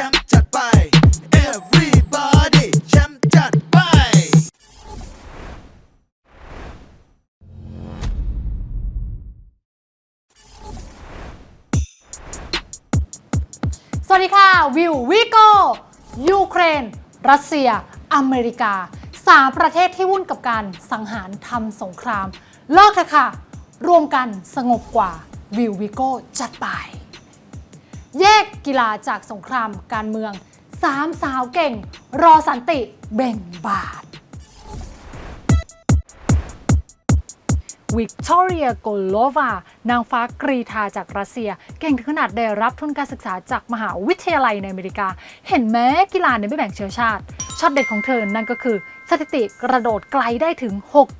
ชมป์จัดไป everybody แชมป์จัดไป สวัสดีค่ะ วิววิโกยูเครน รัสเซีย อเมริกาสามประเทศที่วุ่นกับการสังหารทำสงคราม เลิกเถอะค่ะ รวมกันสงบกว่าวิววิโก้จัดไป แยกกีฬาจากสงครามการเมืองสามสาวเก่ง รอสันติเบ่งบาทวิกตอเรียโกโลวานางฟ้ากรีธาจากรัสเซีย เก่งถึงขนาดได้รับทุนการศึกษาจากมหาวิทยาลัยในอเมริกา เห็นแม้กีฬาเนี่ยไม่แบ่งเชื้อชาติช็อตเด็ดของเธอนั่นก็คือ สถิติกระโดดไกลได้ถึง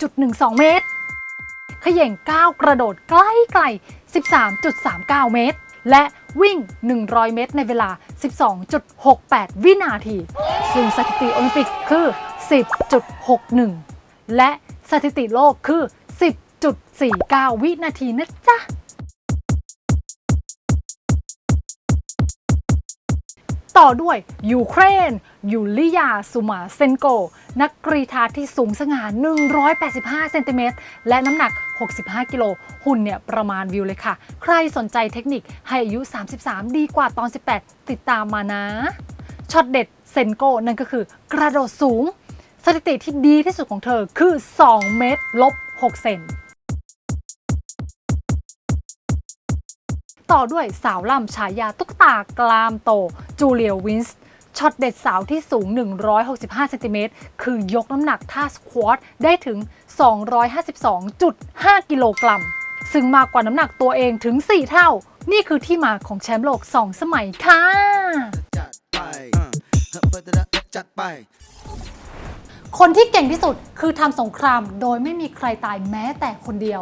6.12 เมตรเขย่งก้าวกระโดดใกล้ไกล 13.39 เมตร และวิ่ง 100 เมตร ในเวลา 12.68 วินาที ซึ่งสถิติโอลิมปิกคือ 10.61 และสถิติโลกคือ 10.49 วินาทีนะจ๊ะ ต่อด้วยยูเครน ยูลิยาสุมาเซนโก นักกรีธาที่สูงสง่า 185 เซนติเมตร และน้ำหนัก 65 กิโล หุ่นเนี่ยประมาณวิวเลยค่ะ ใครสนใจเทคนิคให้อายุ 33 ดีกว่าตอน 18 ติดตามมานะ ช็อตเด็ดเซนโกนั่นก็คือกระโดดสูง สถิติที่ดีที่สุดของเธอคือ 2 เมตรลบ 6 เซน ต่อด้วยสาวล่ำฉายาตุ๊กตากลามโต จูเลียวินส์ช็อตเด็ดสาวที่สูง 165 เซนติเมตร คือยกน้ำหนักท่าสควอตได้ถึง 252.5 กิโลกรัม ซึ่งมากกว่าน้ำหนักตัวเองถึง 4 เท่า นี่คือที่มาของแชมป์โลก 2 สมัยค่ะจัดไปจัดไปคนที่เก่งที่สุดคือทำสงครามโดยไม่มีใครตายแม้แต่คนเดียว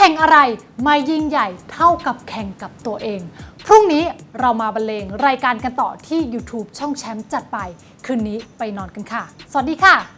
แข่งอะไรไม่ยิ่งใหญ่เท่ากับแข่งกับตัวเอง พรุ่งนี้เรามาบรรเลงรายการกันต่อที่ YouTube ช่องแชมป์จัดไป คืนนี้ไปนอนกันค่ะ สวัสดีค่ะ